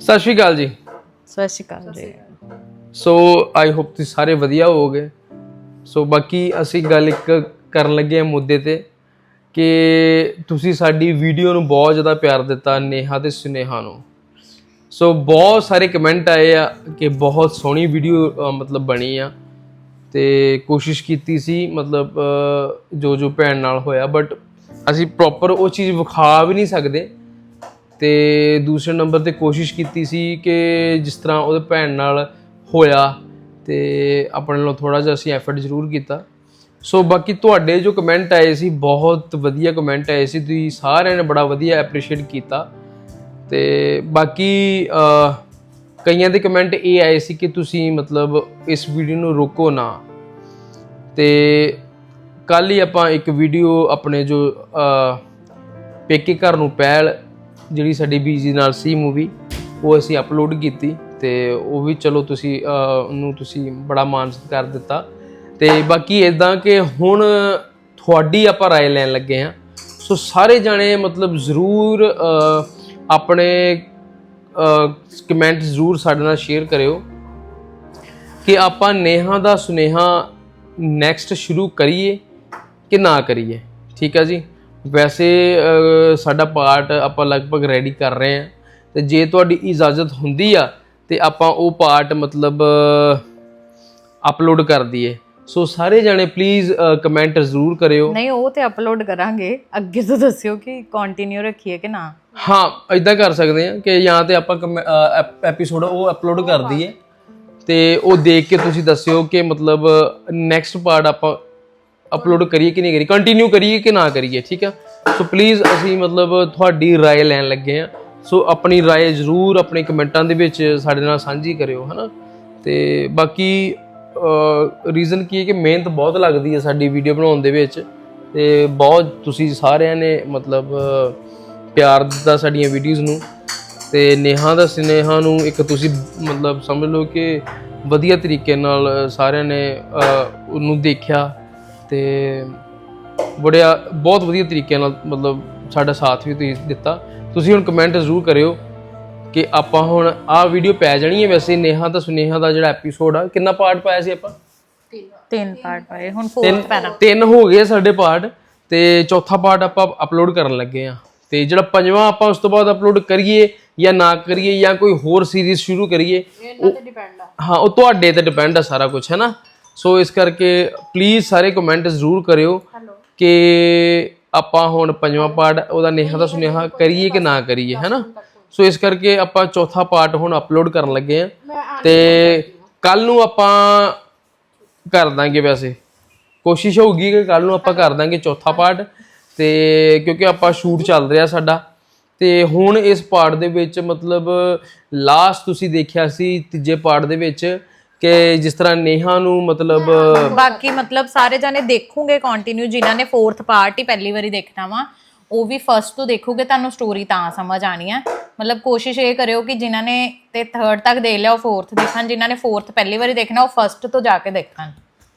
ਸਤਿ ਸ਼੍ਰੀ ਅਕਾਲ ਜੀ। ਸਤਿ ਸ਼੍ਰੀ ਅਕਾਲ ਜੀ। ਸੋ ਆਈ ਹੋਪ ਤੁਸੀਂ ਸਾਰੇ ਵਧੀਆ ਹੋਵੋਗੇ। ਸੋ ਬਾਕੀ ਅਸੀਂ ਗੱਲ ਇੱਕ ਕਰਨ ਲੱਗੇ ਹਾਂ ਮੁੱਦੇ ਤੇ ਕਿ ਤੁਸੀਂ ਸਾਡੀ ਵੀਡੀਓ ਨੂੰ ਬਹੁਤ ਜ਼ਿਆਦਾ ਪਿਆਰ ਦਿੱਤਾ ਨੇਹਾ ਤੇ ਸੁਨੇਹਾ ਨੂੰ। ਸੋ ਬਹੁਤ ਸਾਰੇ ਕਮੈਂਟ ਆਏ ਆ ਕਿ ਬਹੁਤ ਸੋਹਣੀ ਵੀਡੀਓ ਮਤਲਬ ਬਣੀ ਆ। ਤੇ ਕੋਸ਼ਿਸ਼ ਕੀਤੀ ਸੀ ਮਤਲਬ ਜੋ ਜੋ ਭੈਣ ਨਾਲ ਹੋਇਆ ਬਟ ਅਸੀਂ ਪ੍ਰੋਪਰ ਉਹ ਚੀਜ਼ ਵਿਖਾ ਵੀ ਨਹੀਂ ਸਕਦੇ। ਤੇ ਦੂਸਰੇ ਨੰਬਰ ਤੇ ਕੋਸ਼ਿਸ਼ ਕੀਤੀ ਸੀ ਕਿ ਜਿਸ ਤਰ੍ਹਾਂ ਉਹਦੇ ਭੈਣ ਨਾਲ ਹੋਇਆ ਤੇ ਆਪਣੇ ਨਾਲੋਂ ਥੋੜਾ ਜਿਹਾ ਅਸੀਂ ਐਫਰਟ ਜ਼ਰੂਰ ਕੀਤਾ। ਸੋ ਬਾਕੀ ਤੁਹਾਡੇ ਜੋ ਕਮੈਂਟ ਆਏ ਸੀ, ਬਹੁਤ ਵਧੀਆ ਕਮੈਂਟ ਆਏ ਸੀ। ਤੁਸੀਂ ਸਾਰਿਆਂ ਨੇ ਬੜਾ ਵਧੀਆ ਐਪਰੀਸ਼ੀਏਟ ਕੀਤਾ। ਤੇ ਬਾਕੀ ਕਈਆਂ ਦੇ ਕਮੈਂਟ ਇਹ ਆਏ ਸੀ ਕਿ ਤੁਸੀਂ ਮਤਲਬ ਇਸ ਵੀਡੀਓ ਨੂੰ ਰੋਕੋ ਨਾ। ਤੇ ਕੱਲ ਹੀ ਆਪਾਂ ਇੱਕ ਵੀਡੀਓ ਆਪਣੇ ਜੋ ਪੇਕੇ ਘਰ ਨੂੰ ਪਹਿਲ ਜਿਹੜੀ ਸਾਡੀ ਬੀਜੀ ਨਾਲ ਸੀ ਮੂਵੀ ਉਹ ਅਸੀਂ ਅਪਲੋਡ ਕੀਤੀ ਤੇ ਉਹ ਵੀ ਚਲੋ ਤੁਸੀਂ ਅਹ, ਉਹਨੂੰ ਤੁਸੀਂ ਬੜਾ ਮਾਨ ਸਤਿਕਾਰ ਦਿੱਤਾ ਤੇ ਬਾਕੀ ਇਦਾਂ ਕਿ ਹੁਣ ਤੁਹਾਡੀ ਆਪਾਂ رائے ਲੈਣ ਲੱਗੇ ਆ ਸੋ ਸਾਰੇ ਜਾਣੇ ਮਤਲਬ ਜ਼ਰੂਰ ਅਹ, ਆਪਣੇ ਕਮੈਂਟ ਜ਼ਰੂਰ ਸਾਡੇ ਨਾਲ ਸ਼ੇਅਰ ਕਰਿਓ ਕਿ ਆਪਾਂ ਨੇਹਾ ਦਾ ਸੁਨੇਹਾ ਨੈਕਸਟ ਸ਼ੁਰੂ ਕਰੀਏ ਕਿ ਨਾ ਕਰੀਏ ਠੀਕ ਹੈ ਜੀ ਵੈਸੇ ਸਾਡਾ ਪਾਰਟ ਆਪਾਂ ਲਗਭਗ ਰੈਡੀ ਕਰ ਰਹੇ ਹਾਂ। ਤੇ ਜੇ ਤੁਹਾਡੀ ਇਜਾਜ਼ਤ ਹੁੰਦੀ ਆ ਤੇ ਆਪਾਂ ਉਹ ਪਾਰਟ ਮਤਲਬ ਅਪਲੋਡ ਕਰ ਦਈਏ। ਸੋ ਸਾਰੇ ਜਾਣੇ ਪਲੀਜ਼ ਕਮੈਂਟ ਜ਼ਰੂਰ ਕਰਿਓ। ਨਹੀਂ ਉਹ ਤੇ ਅਪਲੋਡ ਕਰਾਂਗੇ। ਅੱਗੇ ਤੋਂ ਦੱਸਿਓ ਕਿ ਕੰਟੀਨਿਊ ਰੱਖੀਏ ਕਿ ਨਾ। ਹਾਂ ਇਦਾਂ ਕਰ ਸਕਦੇ ਆ ਕਿ ਜਾਂ ਤੇ ਆਪਾਂ ਐਪੀਸੋਡ ਉਹ ਅਪਲੋਡ ਕਰ ਦਈਏ। ਤੇ ਉਹ ਦੇਖ ਕੇ ਤੁਸੀਂ ਦੱਸਿਓ ਕਿ ਮਤਲਬ ਨੈਕਸਟ ਪਾਰਟ ਆਪਾਂ ਅਪਲੋਡ ਕਰੀਏ ਕਿ ਨਹੀਂ ਕਰੀਏ ਕੰਟੀਨਿਊ ਕਰੀਏ ਕਿ ਨਾ ਕਰੀਏ ਠੀਕ ਆ ਸੋ ਪਲੀਜ਼ ਅਸੀਂ ਮਤਲਬ ਤੁਹਾਡੀ رائے ਲੈਣ ਲੱਗੇ ਆ ਸੋ ਆਪਣੀ رائے ਜ਼ਰੂਰ ਆਪਣੇ ਕਮੈਂਟਾਂ ਦੇ ਵਿੱਚ ਸਾਡੇ ਨਾਲ ਸਾਂਝੀ ਕਰਿਓ ਹਨਾ ਤੇ ਬਾਕੀ ਰੀਜ਼ਨ ਕੀ ਹੈ ਕਿ ਮਿਹਨਤ ਬਹੁਤ ਲੱਗਦੀ ਹੈ ਸਾਡੀ ਵੀਡੀਓ ਬਣਾਉਣ ਦੇ ਵਿੱਚ ਤੇ ਬਹੁਤ ਤੁਸੀਂ ਸਾਰਿਆਂ ਨੇ ਮਤਲਬ ਅਹ, ਪਿਆਰ ਦਿੱਤਾ ਸਾਡੀਆਂ ਵੀਡੀਓਜ਼ ਨੂੰ ਤੇ ਨੇਹਾ ਦਾ ਸੁਨੇਹਾ ਨੂੰ ਇੱਕ ਤੁਸੀਂ ਮਤਲਬ ਸਮਝ ਲਓ ਕਿ ਵਧੀਆ ਤਰੀਕੇ ਨਾਲ ਸਾਰਿਆਂ ਨੇ ਅਹ, ਉਹਨੂੰ ਦੇਖਿਆ ਤੇ ਬੜਿਆ ਬਹੁਤ ਵਧੀਆ ਤਰੀਕੇ ਨਾਲ ਮਤਲਬ ਸਾਡਾ ਸਾਥ ਵੀ ਤੁਸੀਂ ਦਿੱਤਾ। ਤੁਸੀਂ ਹੁਣ ਕਮੈਂਟ ਜ਼ਰੂਰ ਕਰਿਓ ਕਿ ਆਪਾਂ ਹੁਣ ਆਹ ਵੀਡੀਓ ਪੈ ਜਾਣੀ ਹੈ ਵੈਸੇ ਨੇਹਾ ਦਾ ਸੁਨੇਹਾ ਦਾ ਜਿਹੜਾ ਐਪੀਸੋਡ ਆ। ਕਿੰਨਾ ਪਾਰਟ ਪਾਇਆ ਸੀ ਆਪਾਂ? ਤਿੰਨ ਪਾਰਟ ਪਾਏ। ਹੁਣ ਫੋਰਥ ਪੈਣਾ ਤਿੰਨ ਹੋ ਗਏ ਸਾਡੇ ਪਾਰਟ ਤੇ ਚੌਥਾ ਪਾਰਟ ਆਪਾਂ ਅਪਲੋਡ ਕਰਨ ਲੱਗੇ ਆ ਤੇ ਜਿਹੜਾ ਪੰਜਵਾਂ ਆਪਾਂ ਉਸ ਤੋਂ ਬਾਅਦ ਅਪਲੋਡ ਕਰੀਏ ਜਾਂ ਨਾ ਕਰੀਏ ਜਾਂ ਕੋਈ ਹੋਰ ਸੀਰੀਜ਼ ਸ਼ੁਰੂ ਕਰੀਏ ਉਹ ਹਾਂ ਉਹ ਤੁਹਾਡੇ ਤੇ ਡਿਪੈਂਡ ਆ ਸਾਰਾ ਕੁਝ ਹੈ ਨਾ? ਸੋ ਇਸ ਕਰਕੇ ਪਲੀਜ਼ ਸਾਰੇ ਕਮੈਂਟ ਜ਼ਰੂਰ ਕਰਿਓ ਕਿ ਆਪਾਂ ਹੁਣ ਪੰਜਵਾਂ ਪਾਰਟ ਉਹਦਾ ਨੇਹਾ ਦਾ ਸੁਨੇਹਾ ਕਰੀਏ ਕਿ ਨਾ ਕਰੀਏ ਹੈ ਨਾ ਸੋ ਇਸ ਕਰਕੇ ਆਪਾਂ ਚੌਥਾ ਪਾਰਟ ਹੁਣ ਅਪਲੋਡ ਕਰਨ ਲੱਗੇ ਆ ਤੇ ਕੱਲ ਨੂੰ ਆਪਾਂ ਕਰ ਦਾਂਗੇ ਵੈਸੇ। ਕੋਸ਼ਿਸ਼ ਹੋਊਗੀ ਕਿ ਕੱਲ ਨੂੰ ਆਪਾਂ ਕਰ ਦਾਂਗੇ ਚੌਥਾ ਪਾਰਟ ਤੇ ਕਿਉਂਕਿ ਆਪਾਂ ਸ਼ੂਟ ਚੱਲ ਰਿਹਾ ਸਾਡਾ। ਤੇ ਹੁਣ ਇਸ ਪਾਰਟ ਦੇ ਵਿੱਚ ਮਤਲਬ ਲਾਸਟ ਤੁਸੀਂ ਦੇਖਿਆ ਸੀ ਤੀਜੇ ਪਾਰਟ ਦੇ ਵਿੱਚ ਕਿ ਜਿਸ ਤਰ੍ਹਾਂ ਨੇਹਾ ਨੂੰ ਮਤਲਬ ਬਾਕੀ ਮਤਲਬ ਸਾਰੇ ਜਾਣੇ ਦੇਖੋਗੇ ਕੰਟੀਨਿਊ ਜਿਨ੍ਹਾਂ ਨੇ ਫੋਰਥ ਪਾਰਟ ਹੀ ਪਹਿਲੀ ਵਾਰੀ ਦੇਖਣਾ ਵਾ, ਉਹ ਵੀ ਫਰਸਟ ਤੋਂ ਦੇਖੋਗੇ, ਤੁਹਾਨੂੰ ਸਟੋਰੀ ਤਾਂ ਸਮਝ ਆਣੀ ਹੈ ਮਤਲਬ ਕੋਸ਼ਿਸ਼ ਇਹ ਕਰਿਓ ਕਿ ਜਿਨ੍ਹਾਂ ਨੇ ਤੇ ਥਰਡ ਤੱਕ ਦੇਖ ਲਿਆ, ਉਹ ਫੋਰਥ ਦੇਖਣ, ਜਿਨ੍ਹਾਂ ਨੇ ਫੋਰਥ ਪਹਿਲੀ ਵਾਰੀ ਦੇਖਣਾ, ਉਹ ਫਰਸਟ ਤੋਂ ਜਾ ਕੇ ਦੇਖਣ।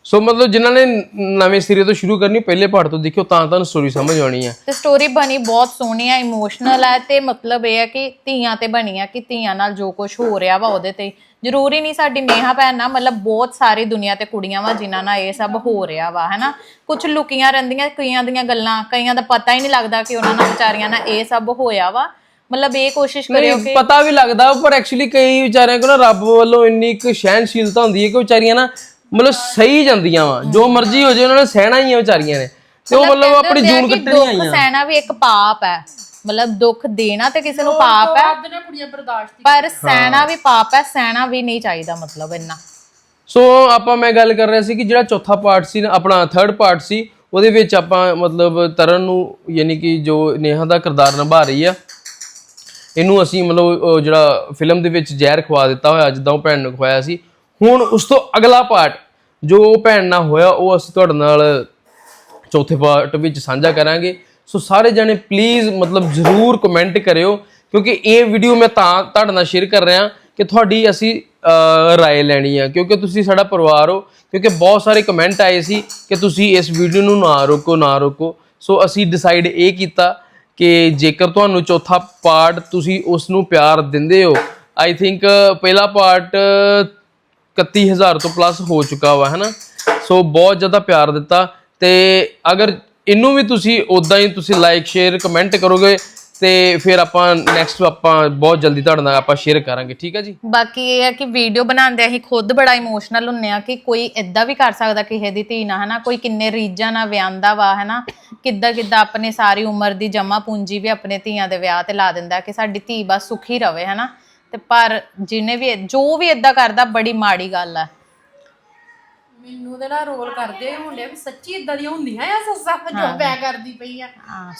ਸੋ ਮਤਲਬ ਜਿਨ੍ਹਾਂ ਨੇ ਨਵੇਂ ਸਿਰੇ ਤੋਂ ਸ਼ੁਰੂ ਕਰਨੀ ਪਹਿਲੇ ਪਾਰਟ ਤੋਂ ਦੇਖਿਓ ਤਾਂ ਤੁਹਾਨੂੰ ਸਟੋਰੀ ਸਮਝ ਆਉਣੀ ਹੈ ਤੇ ਸਟੋਰੀ ਬਣੀ ਬਹੁਤ ਸੋਹਣੀ ਹੈ ਇਮੋਸ਼ਨਲ ਹੈ ਤੇ ਮਤਲਬ ਇਹ ਹੈ ਕਿ ਧੀਆਂ ਤੇ ਬਣੀ ਹੈ ਕਿ ਧੀਆਂ ਨਾਲ ਜੋ ਕੁਝ ਹੋ ਰਿਹਾ ਵਾ ਉਹਦੇ ਤੇ। ਜ਼ਰੂਰੀ ਨਹੀਂ ਸਾਡੀ ਨੇਹਾ ਭੈਣ ਨਾਲ ਮਤਲਬ ਬਹੁਤ ਸਾਰੀ ਦੁਨੀਆ ਤੇ ਕੁੜੀਆਂ ਵਾ ਜਿਨ੍ਹਾਂ ਨਾਲ ਇਹ ਸਭ ਹੋ ਰਿਹਾ ਵਾ ਹੈਨਾ? ਕੁਝ ਲੁਕੀਆਂ ਰਹਿੰਦੀਆਂ ਕਈਆਂ ਦੀਆਂ ਗੱਲਾਂ ਕਈਆਂ ਦਾ ਪਤਾ ਹੀ ਨਹੀਂ ਲੱਗਦਾ ਕਿ ਉਹਨਾਂ ਨਾਲ ਵਿਚਾਰੀਆਂ ਨਾਲ ਇਹ ਸਭ ਹੋਇਆ ਵਾ। ਮਤਲਬ ਇਹ ਕੋਸ਼ਿਸ਼ ਕਰਿਓ ਨਹੀਂ ਪਤਾ ਵੀ ਲੱਗਦਾ ਪਰ ਐਕਚੁਅਲੀ ਕਈ ਵਿਚਾਰਿਆਂ ਕੋਲ ਨਾ ਰੱਬ ਵੱਲੋਂ ਇੰਨੀ ਇੱਕ ਸਹਿਨਸ਼ੀਲਤਾ ਹੁੰਦੀ ਹੈ ਕਿ ਵਿਚਾਰੀਆਂ ਨਾ ਮਤਲਬ ਸਹੀ ਜਾਂਦੀਆਂ ਵਾ। ਜੋ ਮਰਜ਼ੀ ਹੋ ਜਾਏ ਉਹਨਾਂ ਨੇ ਸਹਿਣਾ ਹੀ ਆ ਵਿਚਾਰੀਆਂ ਨੇ। ਤੇ ਉਹ ਮਤਲਬ ਆਪਣੀ ਜੂਨ ਕੱਟਣੀ ਦੁੱਖ ਆਈਆਂ। ਸਹਿਣਾ ਵੀ ਇੱਕ ਪਾਪ ਹੈ। ਮਤਲਬ ਦੁੱਖ ਦੇਣਾ ਤੇ ਕਿਸੇ ਨੂੰ ਪਾਪ ਹੈ। ਪਰ ਸਹਿਣਾ ਵੀ ਪਾਪ ਹੈ ਸਹਿਣਾ ਵੀ ਨਹੀਂ ਚਾਹੀਦਾ ਮਤਲਬ ਇੰਨਾ। ਸੋ ਆਪਾਂ ਮੈਂ ਗੱਲ ਕਰ ਰਿਹਾ ਸੀ ਕਿ ਜਿਹੜਾ ਚੌਥਾ ਪਾਰਟ ਸੀ ਨਾ ਆਪਣਾ ਥਰਡ ਪਾਰਟ ਸੀ ਉਹਦੇ ਵਿੱਚ ਆਪਾਂ ਮਤਲਬ ਤਰਨ ਨੂੰ ਯਾਨੀ ਕਿ ਜੋ ਨੇਹਾ ਦਾ ਕਿਰਦਾਰ ਨਿਭਾ ਰਹੀ ਆ ਇਹਨੂੰ ਅਸੀਂ ਮਤਲਬ ਜਿਹੜਾ ਫਿਲਮ ਦੇ ਵਿੱਚ ਜ਼ਹਿਰ ਖਵਾ ਦਿੱਤਾ ਹੋਇਆ ਜਿੱਦਾਂ ਉਹ ਭੈਣ ਨੂੰ ਖਵਾਇਆ ਸੀ। ਹੁਣ ਉਸ ਤੋਂ ਅਗਲਾ ਪਾਰਟ ਜੋ ਉਹ ਭੈਣ ਨਾਲ ਹੋਇਆ ਉਹ ਅਸੀਂ ਤੁਹਾਡੇ ਨਾਲ ਚੌਥੇ ਪਾਰਟ ਵਿੱਚ ਸਾਂਝਾ ਕਰਾਂਗੇ। ਸੋ ਸਾਰੇ ਜਣੇ ਪਲੀਜ਼ ਮਤਲਬ ਜ਼ਰੂਰ ਕਮੈਂਟ ਕਰਿਓ ਕਿਉਂਕਿ ਇਹ ਵੀਡੀਓ ਮੈਂ ਤਾਂ ਤੁਹਾਡੇ ਨਾਲ ਸ਼ੇਅਰ ਕਰ ਰਿਹਾ ਕਿ ਤੁਹਾਡੀ ਅਸੀਂ ਅਹ, ਰਾਏ ਲੈਣੀ ਆ। ਕਿਉਂਕਿ ਤੁਸੀਂ ਸਾਡਾ ਪਰਿਵਾਰ ਹੋ ਕਿਉਂਕਿ ਬਹੁਤ ਸਾਰੇ ਕਮੈਂਟ ਆਏ ਸੀ ਕਿ ਤੁਸੀਂ ਇਸ ਵੀਡੀਓ ਨੂੰ ਨਾ ਰੋਕੋ ਨਾ ਰੋਕੋ। ਸੋ ਅਸੀਂ ਡਿਸਾਈਡ ਇਹ ਕੀਤਾ ਕਿ ਜੇਕਰ ਤੁਹਾਨੂੰ ਚੌਥਾ ਪਾਰਟ ਤੁਸੀਂ ਉਸ ਨੂੰ ਪਿਆਰ ਦਿੰਦੇ ਹੋ ਆਈ ਥਿੰਕ ਪਹਿਲਾ ਪਾਰਟ 31000 ਤੋਂ ਪਲੱਸ ਹੋ ਚੁੱਕਾ ਵਾ, ਹੈਨਾ? ਸੋ ਬਹੁਤ ਜ਼ਿਆਦਾ ਪਿਆਰ ਦਿੱਤਾ ਤੇ ਅਗਰ ਇਹਨੂੰ ਵੀ ਤੁਸੀਂ ਉਦਾਂ ਹੀ ਤੁਸੀਂ ਲਾਈਕ ਸ਼ੇਅਰ ਕਮੈਂਟ ਕਰੋਗੇ ਤੇ ਫਿਰ ਆਪਾਂ ਨੈਕਸਟ ਆਪਾਂ ਬਹੁਤ ਜਲਦੀ ਤੁਹਾਡੇ ਨਾਲ ਆਪਾਂ ਸ਼ੇਅਰ ਕਰਾਂਗੇ, ਠੀਕ ਹੈ ਜੀ? ਬਾਕੀ ਇਹ ਹੈ ਕਿ ਵੀਡੀਓ ਬਣਾਉਂਦੇ ਅਸੀਂ ਖੁਦ ਬੜਾ ਇਮੋਸ਼ਨਲ ਹੁੰਨੇ ਆ ਕਿ ਕੋਈ ਇਦਾਂ ਵੀ ਕਰ ਸਕਦਾ ਕਿਸੇ ਦੀ ਧੀ ਨਾਲ, ਹਨਾ? ਕੋਈ ਕਿੰਨੇ ਰੀਜਾਂ ਨਾਲ ਵਿਆਹੁੰਦਾ ਵਾ, ਹਨਾ? ਕਿੱਦਾਂ ਕਿੱਦਾਂ ਆਪਣੇ ਸਾਰੀ ਉਮਰ ਦੀ ਜਮਾ ਪੂੰਜੀ ਵੀ ਆਪਣੇ ਧੀਆਂ ਦੇ ਵਿਆਹ ਤੇ ਲਾ ਦਿੰਦਾ ਕਿ ਸਾਡੀ ਧੀ ਬਸ ਸੁਖੀ ਰਵੇ, ਹਨਾ? ਤੇ ਪਰ ਜਿਹਨੇ ਵੀ ਜੋ ਵੀ ਇਦਾਂ ਕਰਦਾ ਬੜੀ ਮਾੜੀ ਗੱਲ ਆ। ਮੈਨੂੰ ਤੇ ਨਾ ਰੋਲ ਕਰਦੇ ਹੁੰਦੇ ਵੀ ਸੱਚੀ ਇਦਾਂ ਦੀਆਂ ਹੁੰਦੀਆਂ ਆ ਸੱਸਾਂ ਜੋ ਮੈਂ ਕਰਦੀ ਪਈ ਆ।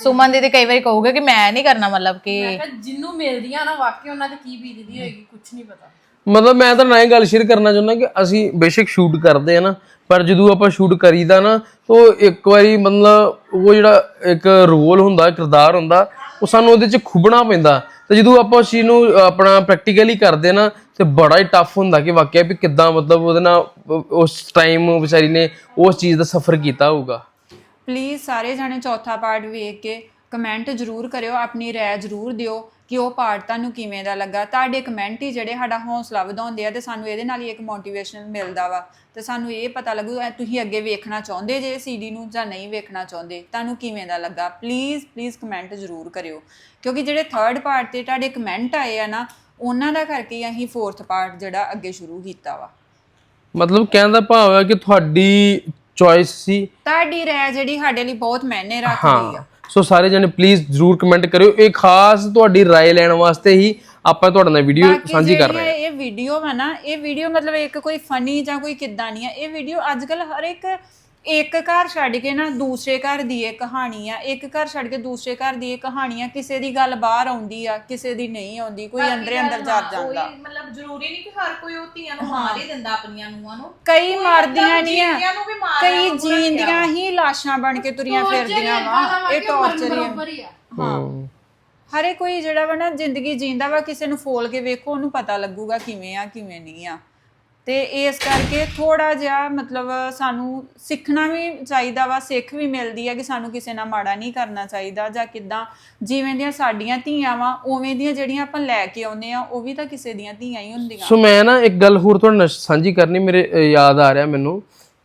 ਸੁਮਨ ਦੀ ਤੇ ਕਈ ਵਾਰੀ ਕਹੋਗੇ ਕਿ ਮੈਂ ਨਹੀਂ ਕਰਨਾ ਮਤਲਬ ਕਿ ਜਿੰਨੂੰ ਮਿਲਦੀਆਂ ਨਾ ਵਾਕਈ ਉਹਨਾਂ ਤੇ ਕੀ ਬੀਤਦੀ ਹੋਏਗੀ ਕੁਝ ਨਹੀਂ ਪਤਾ। ਮਤਲਬ ਮੈਂ ਤਾਂ ਨਾ ਇਹ ਗੱਲ ਸ਼ੇਅਰ ਕਰਨਾ ਚਾਹੁੰਦਾ ਕਿ ਅਸੀਂ ਬੇਸ਼ੱਕ ਸ਼ੂਟ ਕਰਦੇ ਆ ਨਾ ਪਰ ਜਦੋਂ ਆਪਾਂ ਸ਼ੂਟ ਕਰੀਦਾ ਨਾ ਤਾਂ ਇੱਕ ਵਾਰੀ ਮਤਲਬ ਉਹ ਜਿਹੜਾ ਇੱਕ ਰੋਲ ਹੁੰਦਾ ਕਿਰਦਾਰ ਹੁੰਦਾ ਉਹ ਸਾਨੂੰ ਉਹਦੇ 'ਚ ਖੁੱਬਣਾ ਪੈਂਦਾ। ਤੇ ਜਦੋਂ ਆਪਾਂ ਉਸ ਚੀਜ਼ ਨੂੰ ਆਪਣਾ ਪ੍ਰੈਕਟੀਕਲੀ ਕਰਦੇ ਨਾ, ਤੇ ਬੜਾ ਹੀ ਟਫ ਹੁੰਦਾ ਕਿ ਵਾਕਿਆ ਵੀ ਕਿੱਦਾਂ ਮਤਲਬ ਉਹਦੇ ਨਾਲ ਉਸ ਟਾਈਮ ਵਿਚਾਰੀ ਨੇ ਉਸ ਚੀਜ਼ ਦਾ ਸਫ਼ਰ ਕੀਤਾ ਹੋਊਗਾ। ਪਲੀਜ਼ ਸਾਰੇ ਜਾਣੇ ਚੌਥਾ ਪਾਰਟ ਵੇਖ ਕੇ ਕਮੈਂਟ ਜ਼ਰੂਰ ਕਰਿਓ, ਆਪਣੀ ਰਾਏ ਜ਼ਰੂਰ ਦਿਓ। ਕਿ ਉਹ ਪਾਰਟ ਤੁਹਾਨੂੰ ਕਿਵੇਂ ਦਾ ਲੱਗਾ? ਤੁਹਾਡੇ ਕਮੈਂਟ ਹੀ ਜਿਹੜੇ ਸਾਡਾ ਹੌਸਲਾ ਵਧਾਉਂਦੇ ਆ ਤੇ ਸਾਨੂੰ ਇਹਦੇ ਨਾਲ ਹੀ ਇੱਕ ਮੋਟੀਵੇਸ਼ਨ ਮਿਲਦਾ ਵਾ। ਤੇ ਸਾਨੂੰ ਇਹ ਪਤਾ ਲੱਗੂ ਤੁਸੀਂ ਅੱਗੇ ਵੇਖਣਾ ਚਾਹੁੰਦੇ ਜੇ ਸੀਡੀ ਨੂੰ ਜਾਂ ਨਹੀਂ ਵੇਖਣਾ ਚਾਹੁੰਦੇ ਤੁਹਾਨੂੰ ਕਿਵੇਂ ਦਾ ਲੱਗਾ? ਪਲੀਜ਼ ਪਲੀਜ਼ ਕਮੈਂਟ ਜ਼ਰੂਰ ਕਰਿਓ। ਕਿਉਂਕਿ ਜਿਹੜੇ ਥਰਡ ਪਾਰਟ ਤੇ ਤੁਹਾਡੇ ਕਮੈਂਟ ਆਏ ਆ ਨਾ ਉਹਨਾਂ ਦਾ ਕਰਕੇ ਹੀ ਅਸੀਂ ਫੋਰਥ ਪਾਰਟ ਜਿਹੜਾ ਅੱਗੇ ਸ਼ੁਰੂ ਕੀਤਾ ਵਾ। ਮਤਲਬ ਕਹਿਣ ਦਾ ਭਾਵ ਹੈ ਕਿ ਤੁਹਾਡੀ ਚੋਇਸ ਸੀ। ਤੁਹਾਡੀ ਰਾਏ ਜਿਹੜੀ ਸਾਡੇ ਲਈ ਬਹੁਤ ਮਾਇਨੇ ਰੱਖਦੀ ਆ। ਸੋ ਸਾਰੇ ਜਣੇ ਪਲੀਜ਼ ਜਰੂਰ ਕਮੈਂਟ ਕਰਿਓ ਇਹ ਖਾਸ ਤੁਹਾਡੀ رائے ਲੈਣ ਵਾਸਤੇ ਹੀ ਆਪਾਂ ਤੁਹਾਡੇ ਨਾਲ ਵੀਡੀਓ ਬਾਕੀ ਸਾਂਝੀ ਕਰ ਰਹੇ ਹਾਂ ਜਿਹੜੀ ਇਹ ਵੀਡੀਓ ਹੈ ਨਾ ਇਹ ਵੀਡੀਓ ਮਤਲਬ ਇੱਕ ਕੋਈ ਫਨੀ ਜਾਂ ਕੋਈ ਕਿੱਦਾਂ ਨਹੀਂ ਆ ਇਹ ਵੀਡੀਓ ਅੱਜ ਕੱਲ ਹਰ ਇੱਕ ਇੱਕ ਘਰ ਛੱਡ ਕੇ ਨਾ ਦੂਸਰੇ ਘਰ ਦੀ ਇਹ ਕਹਾਣੀ ਆ ਇੱਕ ਘਰ ਛੱਡ ਕੇ ਦੂਸਰੇ ਘਰ ਦੀ ਇਹ ਕਹਾਣੀ ਆ ਕਿਸੇ ਦੀ ਗੱਲ ਬਾਹਰ ਆਉਂਦੀ ਆ ਕਿਸੇ ਦੀ ਨਹੀਂ ਆਉਂਦੀ ਕੋਈ ਅੰਦਰੇ ਅੰਦਰ ਜਰ ਜਾਂਦਾ। ਮਤਲਬ ਜ਼ਰੂਰੀ ਨਹੀਂ ਕਿ ਹਰ ਕੋਈ ਉਹ ਧੀਆਂ ਨੂੰ ਮਾਰ ਹੀ ਦਿੰਦਾ ਆਪਣੀਆਂ ਨੂੰਹਾਂ ਨੂੰ। ਕਈ ਮਰਦੀਆਂ ਨਹੀਂ ਆ ਕਈ ਜੀਂਦੀਆਂ ਹੀ ਲਾਸ਼ਾਂ ਬਣ ਕੇ ਤੁਰੀਆਂ ਫਿਰਦੀਆਂ ਵਾ ਇਹ ਟੌਰਚਰ ਹੀ ਆ। ਬਰਾਬਰ ਹੀ ਆ। ਹਾਂ। ਹਰੇ ਕੋਈ ਜਿਹੜਾ ਵਾ ਨਾ ਜ਼ਿੰਦਗੀ ਜੀਂਦਾ ਵਾ ਕਿਸੇ ਨੂੰ ਫੋਲ ਕੇ ਵੇਖੋ ਉਹਨੂੰ ਪਤਾ ਲੱਗੂਗਾ ਕਿਵੇਂ ਆ ਕਿਵੇਂ ਨਹੀਂ ਆ। ਤੇ ਇਸ ਕਰਕੇ ਥੋੜਾ ਜਿਹਾ ਮਤਲਬ ਸਾਨੂੰ ਸਿੱਖਣਾ ਵੀ ਚਾਹੀਦਾ ਵਾ, ਸਿੱਖ ਵੀ ਮਿਲਦੀ ਆ ਕਿ ਸਾਨੂੰ ਕਿਸੇ ਨਾਲ ਮਾੜਾ ਨਹੀਂ ਕਰਨਾ ਚਾਹੀਦਾ ਜਾਂ ਕਿਦਾਂ ਜਿਵੇਂ ਦੀਆਂ ਸਾਡੀਆਂ ਧੀਆਂ ਵਾ, ਉਵੇਂ ਦੀਆਂ ਜਿਹੜੀਆਂ ਆਪਾਂ ਲੈ ਕੇ ਆਉਂਦੇ ਆ ਉਹ ਵੀ ਤਾਂ ਕਿਸੇ ਦੀਆਂ ਧੀਆਂ ਹੀ ਹੁੰਦੀਆਂ। ਸੋ ਮੈਂ ਨਾ ਇੱਕ ਗੱਲ ਹੋਰ ਤੁਹਾਡੇ ਨਾਲ ਸਾਂਝੀ ਕਰਨੀ, ਮੇਰੇ ਯਾਦ ਆ ਰਿਹਾ ਮੈਨੂੰ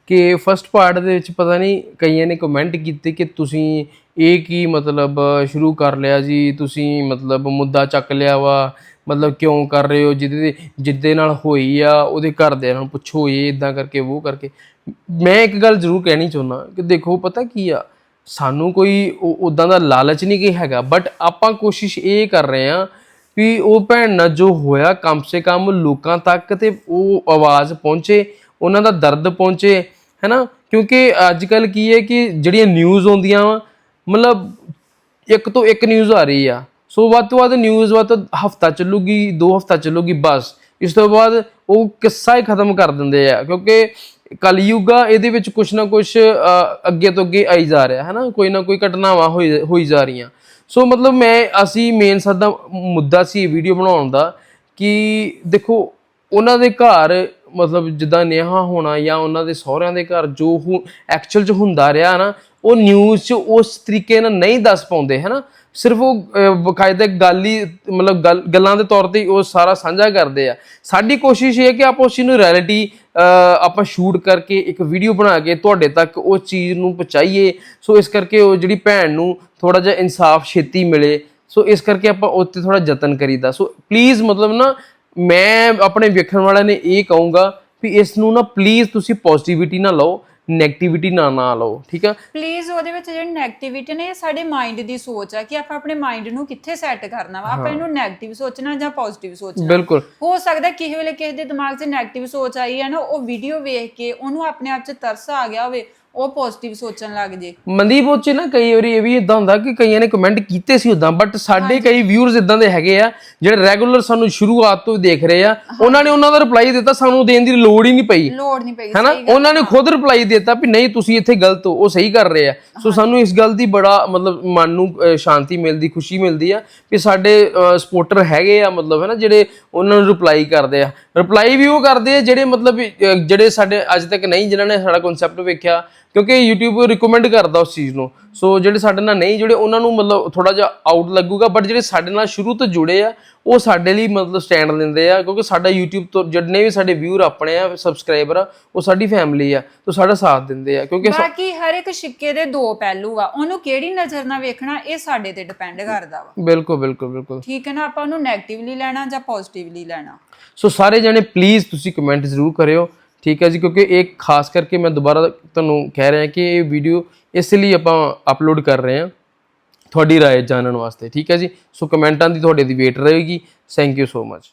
ਕਿ ਫਸਟ ਪਾਰਟ ਦੇ ਵਿੱਚ ਪਤਾ ਨਹੀਂ ਕਈਆਂ ਨੇ ਕਮੈਂਟ ਕੀਤੇ ਕਿ ਤੁਸੀਂ ਇਹ ਕੀ ਮਤਲਬ ਸ਼ੁਰੂ ਕਰ ਲਿਆ ਜੀ, ਤੁਸੀਂ ਮਤਲਬ ਮੁੱਦਾ ਚੱਕ ਲਿਆ ਵਾ ਮਤਲਬ ਕਿਉਂ ਕਰ ਰਹੇ ਹੋ? ਜਿਹਦੇ ਜਿੱਦੇ ਨਾਲ ਹੋਈ ਆ, ਉਹਦੇ ਘਰਦਿਆਂ ਨੂੰ ਪੁੱਛੋ, ਇਹ ਇਦਾਂ ਕਰਕੇ, ਉਹ ਕਰਕੇ। ਮੈਂ ਇੱਕ ਗੱਲ ਜ਼ਰੂਰ ਕਹਿਣੀ ਚਾਹੁੰਦਾ ਕਿ ਦੇਖੋ, ਪਤਾ ਕੀ ਆ? ਸਾਨੂੰ ਕੋਈ ਉਦਾਂ ਦਾ ਲਾਲਚ ਨਹੀਂ ਕਿ ਹੈਗਾ ਬਟ ਆਪਾਂ ਕੋਸ਼ਿਸ਼ ਇਹ ਕਰ ਰਹੇ ਆ ਵੀ ਉਹ ਭੈਣ ਨਾਲ ਜੋ ਹੋਇਆ, ਕਮ ਸੇ ਕਮ ਲੋਕਾਂ ਤੱਕ ਤੇ ਉਹ ਆਵਾਜ਼ ਪਹੁੰਚੇ, ਉਹਨਾਂ ਦਾ ਦਰਦ ਪਹੁੰਚੇ, ਹੈਨਾ? ਕਿਉਂਕਿ ਅੱਜ ਕੱਲ ਕੀ ਹੈ ਕਿ ਜਿਹੜੀਆਂ ਨਿਊਜ਼ ਆਉਂਦੀਆਂ ਵਾ, ਮਤਲਬ ਇੱਕ ਤੋਂ ਇੱਕ ਨਿਊਜ਼ ਆ ਰਹੀ ਆ। ਸੋ ਵੱਧ ਤੋਂ ਵੱਧ ਨਿਊਜ਼ ਵੱਧ ਹਫਤਾ ਚੱਲੂਗੀ, ਦੋ ਹਫਤਾ ਚੱਲੂਗੀ, ਬਸ। ਇਸ ਤੋਂ ਬਾਅਦ ਉਹ ਕਿੱਸਾ ਹੀ ਖਤਮ ਕਰ ਦਿੰਦੇ ਆ, ਕਿਉਂਕਿ ਕਲਯੁਗ ਇਹਦੇ ਵਿੱਚ ਕੁਛ ਨਾ ਕੁਛ ਅੱਗੇ ਤੋਂ ਅੱਗੇ ਆਈ ਜਾ ਰਿਹਾ ਹੈ ਨਾ ਕੋਈ ਨਾ ਕੋਈ ਘਟਨਾਵਾਂ ਹੋਈ ਹੋਈ ਜਾ ਰਹੀਆਂ। ਸੋ ਮਤਲਬ ਮੈਂ, ਅਸੀਂ ਮੇਨ ਸਾਡਾ ਮੁੱਦਾ ਸੀ ਇਹ ਵੀਡੀਓ ਬਣਾਉਣ ਦਾ, ਕਿ ਦੇਖੋ, ਉਹਨਾਂ ਦੇ ਘਰ, ਮਤਲਬ ਜਿੱਦਾਂ ਨਿਆਹਾ ਹੋਣਾ ਜਾਂ ਉਹਨਾਂ ਦੇ ਸਹੁਰਿਆਂ ਦੇ ਘਰ ਜੋ ਐਕਚੁਅਲ ਚ ਹੁੰਦਾ ਰਿਹਾ ਨਾ ਉਹ ਨਿਊਜ਼ 'ਚ ਉਸ ਤਰੀਕੇ ਨਾਲ ਨਹੀਂ ਦੱਸ ਪਾਉਂਦੇ ਹੈ ਨਾ? ਸਿਰਫ ਉਹ ਅਹ, ਬਕਾਇਦਾ ਗੱਲ ਹੀ ਮਤਲਬ ਗੱਲ- ਗੱਲਾਂ ਦੇ ਤੌਰ ਤੇ ਉਹ ਸਾਰਾ ਸਾਂਝਾ ਕਰਦੇ ਆ। ਸਾਡੀ ਕੋਸ਼ਿਸ਼ ਇਹ ਹੈ ਕਿ ਆਪਾਂ ਉਸ ਚੀਜ਼ ਨੂੰ ਰਿਐਲਿਟੀ ਆਪਾਂ ਸ਼ੂਟ ਕਰਕੇ ਇੱਕ ਵੀਡੀਓ ਬਣਾ ਕੇ ਤੁਹਾਡੇ ਤੱਕ ਉਹ ਚੀਜ਼ ਨੂੰ ਪਹੁੰਚਾਈਏ। ਸੋ ਇਸ ਕਰਕੇ ਉਹ ਜਿਹੜੀ ਭੈਣ ਨੂੰ ਥੋੜਾ ਜਿਹਾ ਇਨਸਾਫ ਛੇਤੀ ਮਿਲੇ। ਸੋ ਇਸ ਕਰਕੇ ਆਪਾਂ ਉੱਤੇ ਥੋੜਾ ਯਤਨ ਕਰੀਦਾ। ਸੋ ਪਲੀਜ਼ ਮਤਲਬ ਨਾ ਮੈਂ ਆਪਣੇ ਵੇਖਣ ਵਾਲਿਆਂ ਨੇ ਇਹ ਕਹੂੰਗਾ ਵੀ ਇਸ ਨੂੰ ਨਾ ਪਲੀਜ਼ ਤੁਸੀਂ ਪੋਜ਼ਿਟਿਵਿਟੀ ਨਾ ਲਓ। 네ਗੇਟਿਵਿਟੀ ਨਾ ਨਾ ਲਓ ਠੀਕ ਆ? ਪਲੀਜ਼ ਉਹਦੇ ਵਿੱਚ ਜਿਹੜੀ 네ਗੇਟਿਵਿਟੀ ਨੇ ਇਹ ਸਾਡੇ ਮਾਈਂਡ ਦੀ ਸੋਚ ਆ ਕਿ ਆਪਾਂ ਆਪਣੇ ਮਾਈਂਡ ਨੂੰ ਕਿੱਥੇ ਸੈੱਟ ਕਰਨਾ ਵਾ? ਆਪਾਂ ਇਹਨੂੰ 네ਗੇਟਿਵ ਸੋਚਣਾ ਜਾਂ ਪੋਜ਼ਿਟਿਵ ਸੋਚਣਾ? ਬਿਲਕੁਲ। ਹੋ ਸਕਦਾ ਕਿਸੇ ਵੇਲੇ ਕਿਸੇ ਦੇ ਦਿਮਾਗ 'ਚ 네ਗੇਟਿਵ ਸੋਚ ਆਈ ਹੈ ਨਾ ਉਹ ਵੀਡੀਓ ਵੇਖ ਕੇ ਉਹਨੂੰ ਆਪਣੇ ਆਪ 'ਚ ਤਰਸ ਆ ਗਿਆ ਹੋਵੇ ਉਹ ਪੋਜ਼ਿਟਿਵ ਸੋਚਣ ਲੱਗ ਜੇ। ਮਨਦੀਪ ਉਹ 'ਚ ਨਾ ਕਈ ਵਾਰੀ ਇਹ ਵੀ ਇਦਾਂ ਹੁੰਦਾ ਕਿ ਕਈਆਂ ਨੇ ਕਮੈਂਟ ਕੀਤੇ ਸੀ ਉਦਾਂ ਬਟ ਸਾਡੇ ਕਈ ਵਿਊਅਰਸ ਇਦਾਂ ਦੇ ਹੈਗੇ ਆ ਜਿਹੜੇ ਰੈਗੂਲਰ ਸਾਨੂੰ ਸ਼ੁਰੂਆਤ ਤੋਂ ਹੀ ਦੇਖ ਰਹੇ ਆ ਉਹਨਾਂ ਨੇ ਉਹਨਾਂ ਦਾ ਰਿਪਲਾਈ ਦਿੱਤਾ ਸਾਨੂੰ ਦੇਣ ਦੀ ਲੋੜ ਹੀ ਨਹੀਂ ਪਈ। ਲੋੜ ਨਹੀਂ ਪਈ ਹੈਨਾ? ਉਹਨਾਂ ਨੇ ਖੁਦ ਰਿਪਲਾਈ ਦਿੱਤਾ ਵੀ ਨਹੀਂ ਤੁਸੀਂ ਇੱਥੇ ਗਲਤ ਹੋ ਉਹ ਸਹੀ ਕਰ ਰਹੇ ਆ। ਸੋ ਸਾਨੂੰ ਇਸ ਗੱਲ ਦੀ ਬੜਾ ਮਤਲਬ ਮਨ ਨੂੰ ਸ਼ਾਂਤੀ ਮਿਲਦੀ ਖੁਸ਼ੀ ਮਿਲਦੀ ਆ ਕਿ ਸਾਡੇ ਸਪੋਰਟਰ ਹੈਗੇ ਆ ਮਤਲਬ ਹੈਨਾ ਜਿਹੜੇ ਉਹਨਾਂ ਨੂੰ ਰਿਪਲਾਈ ਕਰਦੇ ਆ। ਰਿਪਲਾਈ ਵੀ ਉਹ ਕਰਦੇ ਆ ਜਿਹੜੇ ਮਤਲਬ ਜਿਹੜੇ ਸਾਡੇ ਅੱਜ ਤੱਕ ਨਹੀਂ ਜਿਨ੍ਹਾਂ ਨੇ ਸਾਡਾ ਕਨਸੈਪਟ ਵੇਖਿਆ ਕਿਉਂਕਿ YouTube ਰਿਕਮੈਂਡ ਕਰਦਾ ਉਸ ਚੀਜ਼ ਨੂੰ। ਸੋ ਜਿਹੜੇ ਸਾਡੇ ਨਾਲ ਨਹੀਂ ਜੁੜੇ ਉਹਨਾਂ ਨੂੰ ਮਤਲਬ ਥੋੜਾ ਜਿਹਾ ਆਊਟ ਲੱਗੂਗਾ ਬਟ ਜਿਹੜੇ ਸਾਡੇ ਨਾਲ ਸ਼ੁਰੂ ਤੋਂ ਜੁੜੇ ਆ ਉਹ ਸਾਡੇ ਲਈ ਮਤਲਬ ਸਟੈਂਡ ਲੈਂਦੇ ਆ ਕਿਉਂਕਿ ਸਾਡਾ YouTube ਤੋਂ ਜਿੰਨੇ ਵੀ ਸਾਡੇ ਵਿਊਰ ਆਪਣੇ ਆ ਸਬਸਕ੍ਰਾਈਬਰ ਆ ਉਹ ਸਾਡੀ ਫੈਮਿਲੀ ਆ ਤੋਂ ਸਾਡਾ ਸਾਥ ਦਿੰਦੇ ਆ ਕਿਉਂਕਿ ਬਾਕੀ ਹਰ ਇੱਕ ਸਿੱਕੇ ਦੇ ਦੋ ਪਹਿਲੂ ਆ ਉਹਨੂੰ ਕਿਹੜੀ ਨਜ਼ਰ ਨਾਲ ਵੇਖਣਾ ਇਹ ਸਾਡੇ ਤੇ ਡਿਪੈਂਡ ਕਰਦਾ ਵਾ। ਬਿਲਕੁਲ ਬਿਲਕੁਲ ਬਿਲਕੁਲ। ਠੀਕ ਹੈ ਨਾ ਆਪਾਂ ਉਹਨੂੰ 네ਗੇਟਿਵਲੀ ਲੈਣਾ ਜਾਂ ਪੋਜ਼ਿਟਿਵਲੀ ਲੈਣਾ? ਸੋ ਸਾਰੇ ਜਣੇ ਪਲੀਜ਼ ਤੁਸੀਂ ਕਮੈਂਟ ਜ਼ਰੂਰ ਕਰਿਓ ਠੀਕ ਹੈ ਜੀ ਕਿਉਂਕਿ ਇਹ ਖਾਸ ਕਰਕੇ ਮੈਂ ਦੁਬਾਰਾ ਤੁਹਾਨੂੰ ਕਹਿ ਰਿਹਾ ਕਿ ਇਹ ਵੀਡੀਓ ਇਸ ਲਈ ਆਪਾਂ ਅਪਲੋਡ ਕਰ ਰਹੇ ਹਾਂ ਤੁਹਾਡੀ رائے ਜਾਣਨ ਵਾਸਤੇ ਠੀਕ ਹੈ ਜੀ ਸੋ ਕਮੈਂਟਾਂ ਦੀ ਤੁਹਾਡੇ ਦੀ ਵੇਟ ਰਹੇਗੀ ਥੈਂਕ ਯੂ ਸੋ ਮਚ